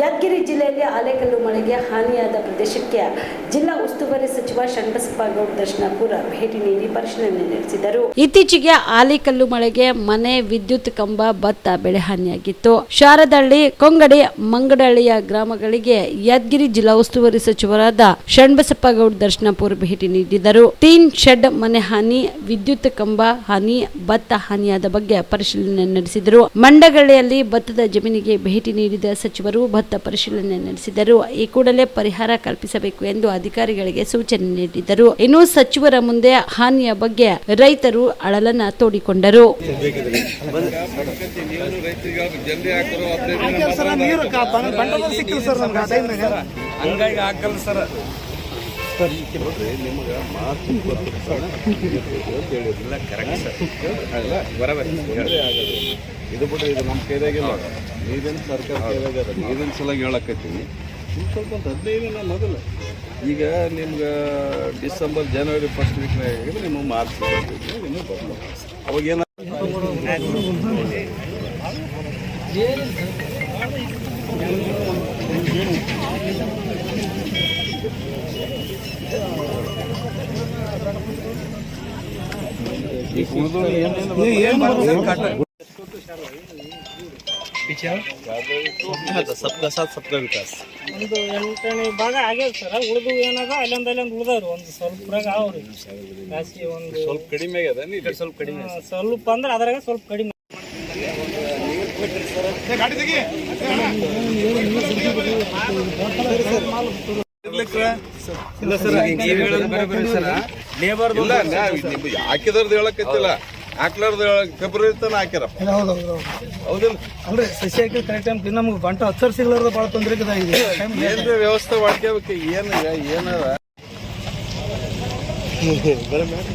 ಯಾದಗಿರಿ ಜಿಲ್ಲೆಯಲ್ಲಿ ಆಲೆಕಲ್ಲು ಮಳೆಗೆ ಹಾನಿಯಾದ ಪ್ರದೇಶಕ್ಕೆ ಜಿಲ್ಲಾ ಉಸ್ತುವಾರಿ ಸಚಿವ ಶರಣಬಸಪ್ಪ ಗೌಡ ದರ್ಶನಪುರ ಭೇಟಿ ನೀಡಿ ಪರಿಶೀಲನೆ ನಡೆಸಿದರು. ಇತ್ತೀಚೆಗೆ ಆಲೇಕಲ್ಲು ಮಳೆಗೆ ಮನೆ ವಿದ್ಯುತ್ ಕಂಬ ಭತ್ತ ಬೆಳೆ ಹಾನಿಯಾಗಿತ್ತು. ಶಾರದಹಳ್ಳಿ, ಕೊಂಗಡಿ, ಮಂಗಡಹಳ್ಳಿಯ ಗ್ರಾಮಗಳಿಗೆ ಯಾದಗಿರಿ ಜಿಲ್ಲಾ ಉಸ್ತುವಾರಿ ಸಚಿವರಾದ ಶರಣಬಸಪ್ಪ ಗೌಡ ದರ್ಶನಪುರ ಭೇಟಿ ನೀಡಿದರು. ಟೀನ್ ಶೆಡ್ ಮನೆ ಹಾನಿ, ವಿದ್ಯುತ್ ಕಂಬ ಹಾನಿ, ಭತ್ತ ಹಾನಿಯಾದ ಬಗ್ಗೆ ಪರಿಶೀಲನೆ ನಡೆಸಿದರು. ಮಂಡಗಳ್ಳಿಯಲ್ಲಿ ಭತ್ತದ ಜಮೀನಿಗೆ ಭೇಟಿ ನೀಡಿದ ಸಚಿವರು ಭತ್ತ ಪರಿಶೀಲನೆ ನಡೆಸಿದರು ಈ ಕೂಡಲೇ ಪರಿಹಾರ ಕಲ್ಪಿಸಬೇಕು ಎಂದು ಅಧಿಕಾರಿಗಳಿಗೆ ಸೂಚನೆ ನೀಡಿದರು ಇನ್ನು ಸಚಿವರ ಮುಂದೆ ಹಾನಿಯ ಬಗ್ಗೆ ರೈತರು ಅಳಲನ ತೋಡಿಕೊಂಡರು. ಸರ್. ಕಾ- ನಿಮಗೆ ಮಾತು ಸಿಕ್ಕಿಲ್ಲ ಸರ್ ಕರೆಕ್ಟ್ ಆ ಆಗಲ್ಲ ಹಂಗಾಗಿ ಹಾಕಲ್ಲ ಸರ್ ಇದು ಬಿಟ್ಟರೆ ಇದು ನಮ್ಮ ಕೈದಾಗಿಲ್ಲ ನೀವೇನು ಸರ್ಕಾರ ಕೈದಾಗ ನೀರಿನ ಸಲುವಾಗಿ ಹೇಳಕತ್ತೀನಿ? ಇನ್ನು ಸ್ವಲ್ಪ ಒಂದು ಹದಿನೈದು ದಿನ ಮೊದಲು. ಈಗ ನಿಮ್ಗೆ ಡಿಸೆಂಬರ್ ಜನವರಿ ಫಸ್ಟ್ ವೀಕ್ನಾಗ ಆಗಿದ್ರೆ ನಿಮಗೆ ಮಾರ್ಚ್ ನಿಮಗೆ ಬರ್ಬೋದು ಅವಾಗ ಏನ ಸಬ್ಕಾ ಸಾಥ್ ಸಬ್ಕಾ ವಿಕಾಸ್ ಒಂದು ಎಂಟನೇ ಭಾಗ ಆಗ್ಯದ ಸರ್. ಉಳಿದು ಏನದ ಅಲ್ಲೊಂದು ಅಲ್ಲೊಂದು ಉಳಿದವ್ರು. ಒಂದು ಸ್ವಲ್ಪ ಅವ್ರಿ. ಜಾಸ್ತಿ ಒಂದು ಸ್ವಲ್ಪ ಕಡಿಮೆ ಆಗ್ಯದ ನೀರು ಸ್ವಲ್ಪ ಕಡಿಮೆ ಸ್ವಲ್ಪ ಅಂದ್ರೆ ಅದ್ರಾಗ ಸ್ವಲ್ಪ ಕಡಿಮೆ ಇಲ್ಲ ಸರ್ ನೀವು ಹೇಳೋದು ಬರೋಬ್ಬರಿ ಸರ್. ಲೇಬರ್ ಇಲ್ಲ ಹಾಕಿದವ್ರದ್ದು ಹೇಳಕತ್ತಿಲ್ಲ ಹಾಕ್ಲಾರ್ದು ಫೆಬ್ರವರಿ ತನಕ ಹಾಕ್ಯಾರ. ಹೌದು ಹೌದು ಹೌದಿಲ್ಲ. ಅಂದ್ರೆ ಸಸಿ ಹಾಕಿದ ಕರೆಕ್ಟ್ ಟೈಮ್ ನಮ್ಗೆ ಬಂಟ ಹತ್ತು ಸಿಗ್ಲಾರ್ದ ಭಾಳ ತೊಂದರೆ ಇದಾಗಿದೆ ಏನ್ರಿ ವ್ಯವಸ್ಥೆ ಮಾಡ್ಕೋಬೇಕು? ಏನ ಏನದ ರಾಶಿ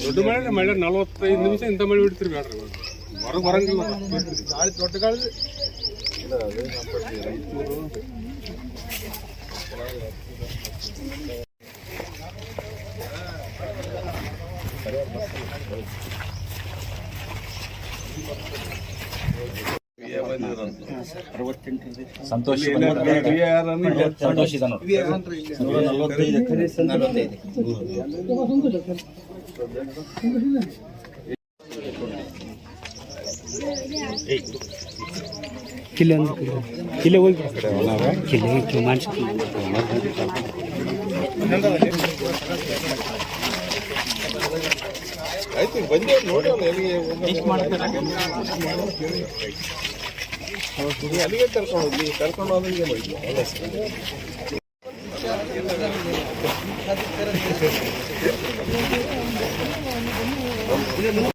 ದೊಡ್ಡ ಮಳೆ ಮಳೆ ನಲವತ್ತೈದು ನಿಮಿಷ ಇಂಥ ಮಳೆ ಬಿಡ್ತೀರಿ ಬೇಡ್ರಿ ಹೊರಗೆ ಬರಂಗಿಲ್ಲ ಗಾಳಿ ದೊಡ್ಡ ಗಾಳಿ ಇಲ್ಲ, ಅದೇ ನಮ್ಮ ಪಟ್ಟಿ ರೈತರು ಸಂತೋಷ್ ಕಿಲೆ ಒಂದು ಕಿಲೆ ಹೋಗಿ ಕಿಲೆ ಕಿಲೆ ಮಾಡಿಸಿ ಆಯ್ತು ಬಂದೇ ನೋಡಿ ಮಾಡ್ತಾರೆ ಅಲ್ಲಿಗೆ ಕರ್ಕೊಂಡು ಹೋಗಿ ಕರ್ಕೊಂಡು ಹೋದ್ರೆ ಮಾಡಿ ಮನಸ್ಸನ್ನು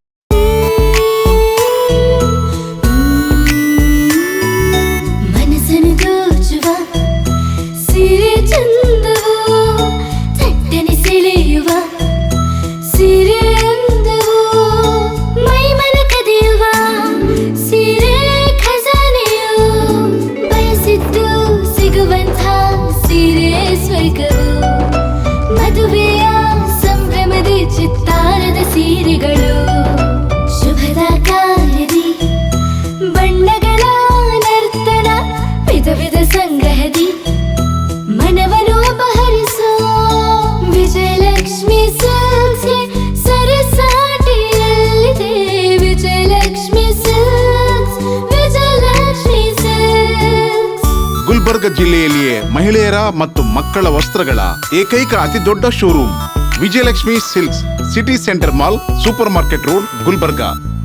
ವಿಧ ವಿಧ ಸಂಗ್ರಹದಿ. ಮನವನು ಅಪಹರಿಸೋ ವಿಜಯಲಕ್ಷ್ಮಿ ಸಿಲ್ಕ್ಸ್ಗೆ ಸರಸಾಟಿಯಲ್ಲಿದೆ. ವಿಜಯಲಕ್ಷ್ಮಿ ಸಿಲ್ಕ್ಸ್ ವಿಜಯಲಕ್ಷ್ಮಿ ಸಿಲ್ಕ್ಸ್ ಗುಲ್ಬರ್ಗ ಜಿಲ್ಲೆಯಲ್ಲಿಯೇ ಮಹಿಳೆಯರ ಮತ್ತು ಮಕ್ಕಳ ವಸ್ತ್ರಗಳ ಏಕೈಕ ಅತಿ ದೊಡ್ಡ showroom. Vijayalakshmi silks city centre mall, super market road, Gulbarga.